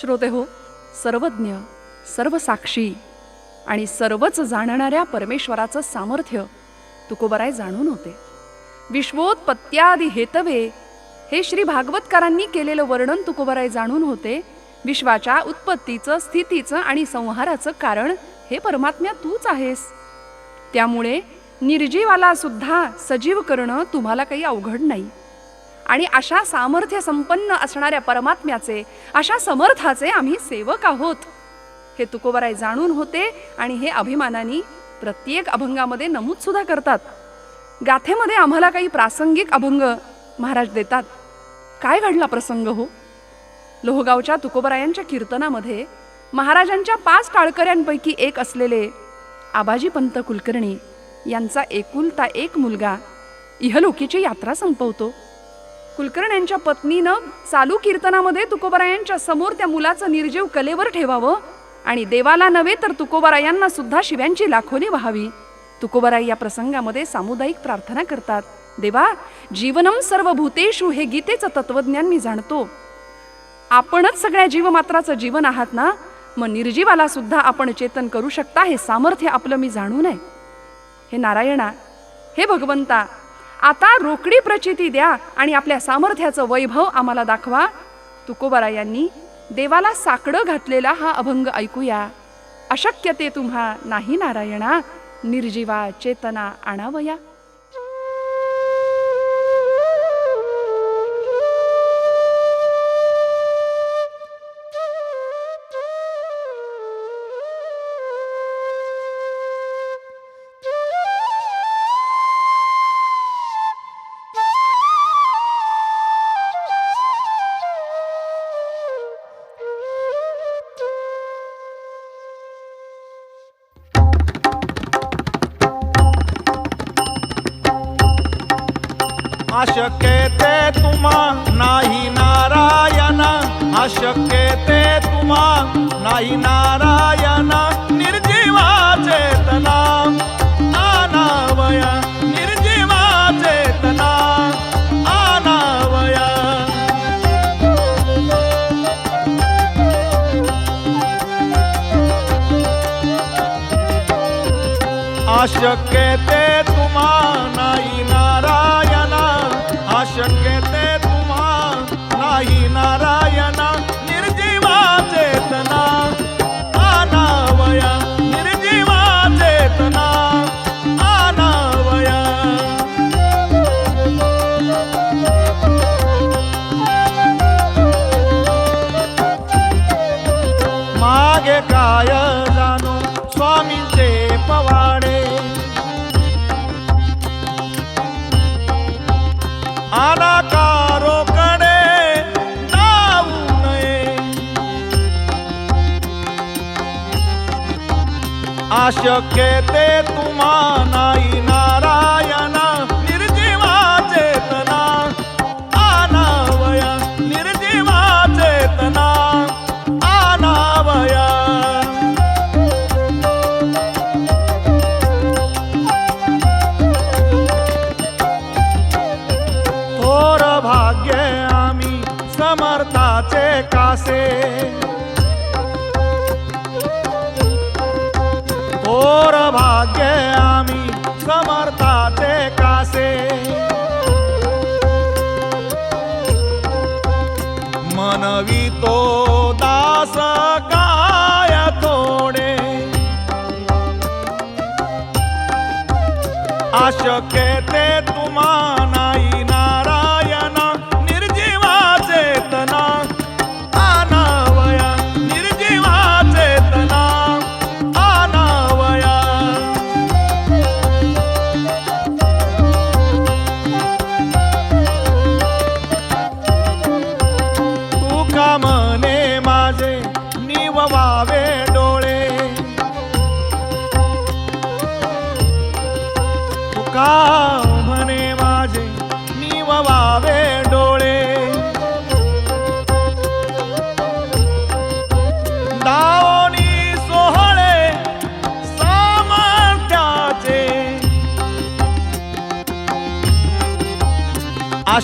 श्रोते हो सर्वज्ञ सर्वसाक्षी आणि सर्वच जाणणाऱ्या परमेश्वराचं सामर्थ्य तुकोबराय जाणून होते. विश्वोत्पत्त्यादि हेतवे हे श्री भागवतकारांनी केलेलं वर्णन तुकोबराय जाणून होते. विश्वाच्या उत्पत्तीचं स्थितीचं आणि संहाराचं कारण हे परमात्म्या तूच आहेस. त्यामुळे निर्जीवाला सुद्धा सजीव करणं तुम्हाला काही अवघड नाही. आणि अशा सामर्थ्य संपन्न असणाऱ्या परमात्म्याचे अशा समर्थाचे आम्ही सेवक आहोत. हे तुकोबराय जाणून होते आणि हे अभिमानानी प्रत्येक अभंगामध्ये नमूद सुद्धा करतात. गाथेमध्ये आम्हाला काही प्रासंगिक अभंग महाराज देतात. काय घडला प्रसंग हो? लोहगावच्या तुकोबरायांच्या कीर्तनामध्ये महाराजांच्या पाच टाळकऱ्यांपैकी एक असलेले आबाजी पंत कुलकर्णी यांचा एकुलता एक मुलगा इहलोकीची यात्रा संपवतो. कुलकर्ण्यांच्या पत्नीनं चालू कीर्तनामध्ये तुकोबरायांच्या समोर त्या मुलाचं निर्जीव कलेवर ठेवावं. आणि देवाला नव्हे तर तुकोबरायांना सुद्धा शिव्यांची लाखोली व्हावी. तुकोबराई या प्रसंगामध्ये सामुदायिक प्रार्थना करतात. देवा जीवनम सर्व भूतेषु हे गीतेचं तत्वज्ञान मी जाणतो. आपणच सगळ्या जीवमात्राचं जीवन आहात ना? मग निर्जीवाला सुद्धा आपण चेतन करू शकता हे सामर्थ्य आपलं मी जाणू नये हे नारायणा हे भगवंता आता रोकडी प्रचिती द्या आणि आपल्या सामर्थ्याचं वैभव आम्हाला दाखवा. तुकोबारा यांनी देवाला साकडं घातलेला हा अभंग ऐकूया. अशक्य ते तुम्हा नाही नारायणा निर्जीवा चेतना आणावया. अशक्य ते तुम्हा नाही नारायण. अशक्य ते तुम्हा नाही नारायण. निर्जीवा चेतना. आनावया निर्जीवा चेतना. आनावया अशक्य ते अशक्य ते तुम्हा नाही नारायण. निर्जीवा चेतना आनावया. निर्जीवा चेतना आनावया. थोर भाग्य आम्ही समर्थाचे कासे. थोर भाग्य आम्ही समर्थाचे कासे मनवी तो दास काय थोडे अशक्य ते तुम्हा नाही કાવ મને માજે નીવવાવે ડોળે. દાઓની સોહળે સામર્થ્યા છે આ